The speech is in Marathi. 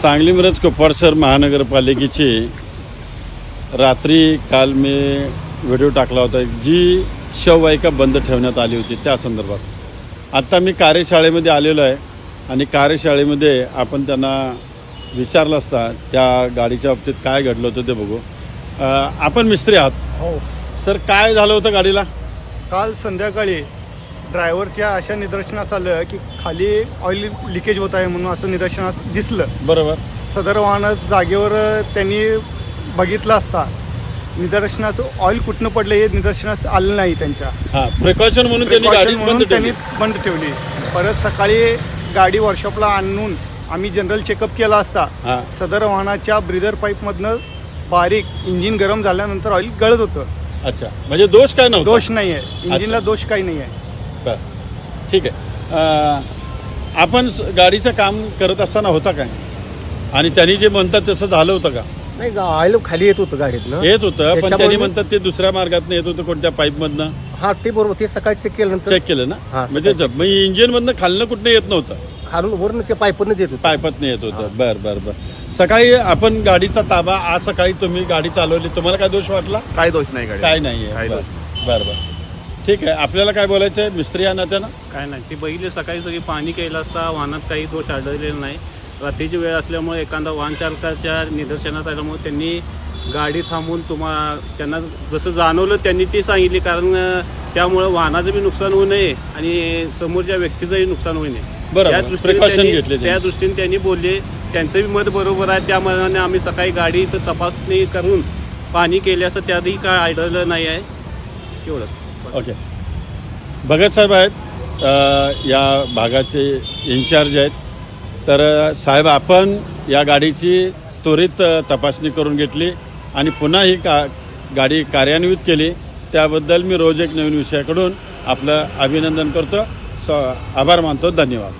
सांगली मिरज कोपवाडसर महानगरपालिकेची रात्री काल मी व्हिडिओ टाकला होता. जी शववाहिका बंद ठेवण्यात आली होती त्या संदर्भात. आत्ता मी कार्यशाळेमध्ये आलेलो आहे आणि कार्यशाळेमध्ये आपण त्यांना विचारलं असता त्या गाडीच्या बाबतीत काय घडलं होतं ते बघू. आपण मिस्त्री आहात. हो. सर काय झालं होतं गाडीला? काल संध्याकाळी ड्रायव्हरच्या अशा निदर्शनास आलं की खाली ऑइल लिकेज होत आहे म्हणून असं निदर्शनास दिसलं. बरोबर. सदर वाहन जागेवर त्यांनी बघितलं असता निदर्शनाचं ऑइल कुठनं पडलं हे निदर्शनास आलं नाही त्यांच्या. हां प्रिकॉशन म्हणून त्यांनी गाडी Precaution म्हणून बंद त्यांनी ठेवली. बंद ठेवली. परत सकाळी गाडी वर्कशॉपला आणून आम्ही जनरल चेकअप केला असता हां. सदर वाहनाच्या ब्रिदर पाईपमधनं बारीक इंजिन गरम झाल्यानंतर ऑइल गळत होतं. अच्छा. म्हणजे दोष काय नव्हता? दोष नाही आहे इंजिनला दोष काही नाही आहे बरं. ठीक आहे. आपण स- गाडीचं काम करत असताना होता काय? आणि त्यांनी जे म्हणतात तसं झालं होतं का? नाही ऑइल खाली येत होतं गाडीतनं येत होतं पण त्यांनी म्हणतात ते दुसऱ्या मार्गातनं येत होतं कोणत्या पाईपमधनं? हा ते बरोबर ते सकाळी चेक केल्यानंतर. चेक केलं ना? हा, म्हणजे मग इंजिनमधनं खालनं कुठनं येत नव्हतं? खालून वरून ते पायपरनच येत होतं. पायपातनं येत होतं. बरं बरं बरं. सकाळी आपण गाडीचा ताबा आज सकाळी तुम्ही गाडी चालवली. तुम्हाला काय दोष वाटला? काय दोष नाही गाडी काय नाही बरं बरं. ठीक आहे. आपल्याला काय बोलायचं आहे मिस्त्री या नात्यानं? काय नाही. ते बघितले सकाळी सगळी पाणी केलं असता वाहनात काही दोष आढळलेला नाही. रात्रीची वेळ असल्यामुळे एखादा वाहन चालकाच्या निदर्शनात आल्यामुळे त्यांनी गाडी थांबवून तुम्हा त्यांना जसं जाणवलं त्यांनी ती सांगितली. कारण त्यामुळं वाहनाचं बी नुकसान होऊ नये आणि समोरच्या व्यक्तीचंही नुकसान होऊ नये. त्या दृष्टीने. त्या दृष्टीने त्यांनी बोलले. त्यांचं बी मत बरोबर आहे. त्या मनाने आम्ही सकाळी गाडी इथं तपासणी करून पाणी केले असं त्यातही काय आढळलं नाही आहे. एवढंच. ओके. भगत साहेब आहेत या भागाचे इन्चार्ज आहेत. तर साहेब आपण या गाडीची त्वरित तपासणी करून घेतली आणि पुन्हा ही का गाडी कार्यान्वित केली. त्याबद्दल मी रोज एक नवीन विषयाकडून आपलं अभिनंदन करतो. स आभार मानतो. धन्यवाद.